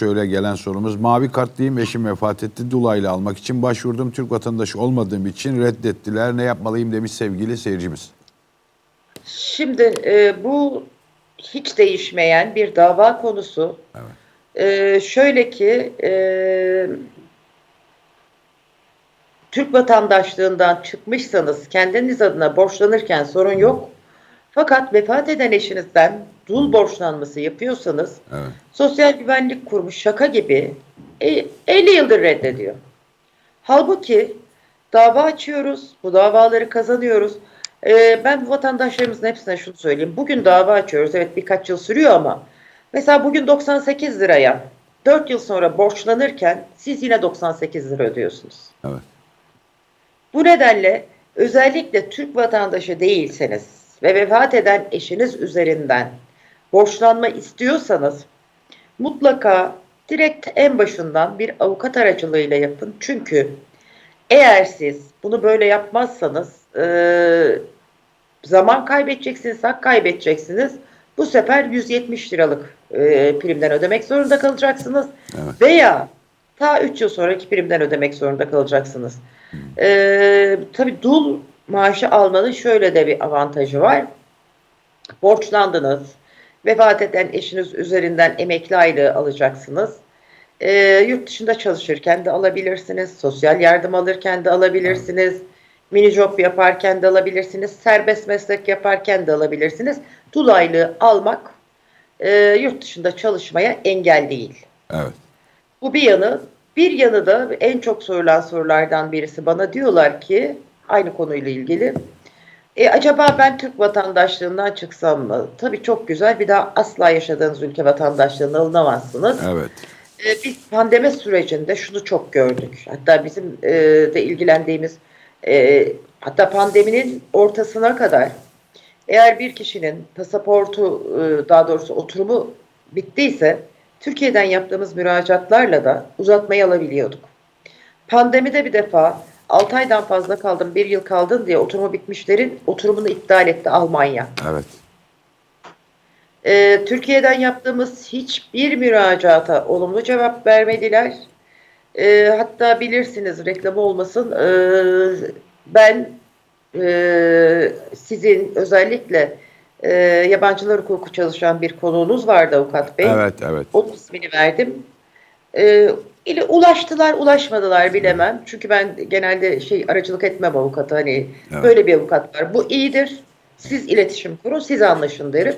Şöyle gelen sorumuz. Mavi kartlıyım eşim vefat etti. Dulayla almak için başvurdum. Türk vatandaşı olmadığım için reddettiler. Ne yapmalıyım demiş sevgili seyircimiz. Şimdi e, bu hiç değişmeyen bir dava konusu. E, şöyle ki e, Türk vatandaşlığından çıkmışsanız kendiniz adına borçlanırken sorun yok. Fakat vefat eden eşinizden dul borçlanması yapıyorsanız Evet. Sosyal Güvenlik Kurumu şaka gibi e, 50 yıldır reddediyor. Halbuki dava açıyoruz, bu davaları kazanıyoruz. E, ben bu vatandaşlarımızın hepsine şunu söyleyeyim. Bugün dava açıyoruz, evet birkaç yıl sürüyor ama mesela bugün 98 liraya 4 yıl sonra borçlanırken siz yine 98 lira ödüyorsunuz. Evet. Bu nedenle özellikle Türk vatandaşı değilseniz ve vefat eden eşiniz üzerinden borçlanma istiyorsanız mutlaka direkt en başından bir avukat aracılığıyla yapın. Çünkü eğer siz bunu böyle yapmazsanız eee, zaman kaybedeceksiniz, hak kaybedeceksiniz. Bu sefer 170 liralık eee, primden ödemek zorunda kalacaksınız. Evet. Veya ta 3 yıl sonraki primden ödemek zorunda kalacaksınız. Ee, tabii dul maaşı almanın şöyle de bir avantajı var. Borçlandınız. Vefat eden eşiniz üzerinden emekli aylığı alacaksınız. Ee, yurt dışında çalışırken de alabilirsiniz. Sosyal yardım alırken de alabilirsiniz. Mini job yaparken de alabilirsiniz. Serbest meslek yaparken de alabilirsiniz. Dul aylığı almak e, yurt dışında çalışmaya engel değil. Evet. Bu bir yanı. Bir yanı da en çok sorulan sorulardan birisi bana diyorlar ki aynı konuyla ilgili. E, acaba ben Türk vatandaşlığından çıksam mı? Tabii çok güzel. Bir daha asla yaşadığınız ülke vatandaşlığına alınamazsınız. Evet. E, biz pandemi sürecinde şunu çok gördük. Hatta bizim e, de ilgilendiğimiz e, hatta pandeminin ortasına kadar eğer bir kişinin pasaportu e, daha doğrusu oturumu bittiyse Türkiye'den yaptığımız müracaatlarla da uzatmayı alabiliyorduk. Pandemide bir defa 6 aydan fazla kaldım, 1 yıl kaldın diye oturumu bitmişlerin oturumunu iptal etti Almanya. Evet. Ee, Türkiye'den yaptığımız hiçbir müracaata olumlu cevap vermediler. Ee, hatta bilirsiniz reklamı olmasın. ee, ben ee, sizin özellikle ee, yabancılar hukuku çalışan bir konuğunuz vardı avukat bey. Evet, evet. Onun ismini verdim. Ee, ile ulaştılar, ulaşmadılar bilemem. Çünkü ben genelde şey aracılık etmem avukata. Hani Evet. böyle bir avukat var. Bu iyidir. Siz iletişim kurun, siz anlaşın derim.